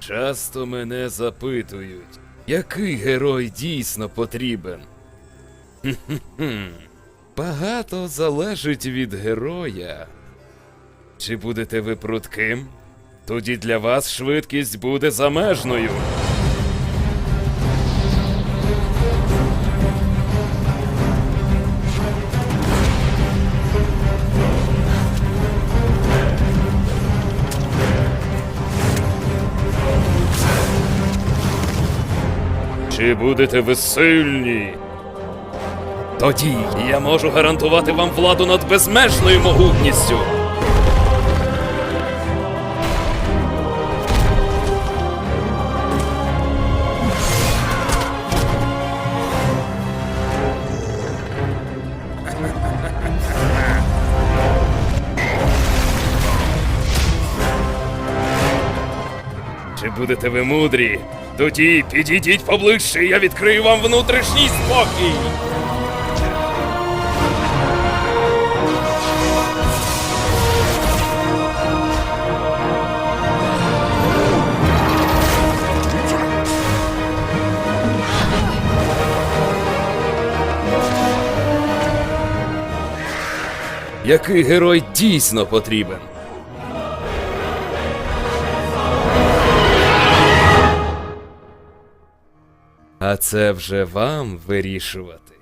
Часто мене запитують, який герой дійсно потрібен. Багато залежить від героя. Чи будете ви прутким? Тоді для вас швидкість буде замежною. Чи будете ви сильні? Тоді я можу гарантувати вам владу над безмежною могутністю. Чи будете ви мудрі? Тоді підійдіть поближче, я відкрию вам внутрішній спокій. Який герой дійсно потрібен? А це вже вам вирішувати.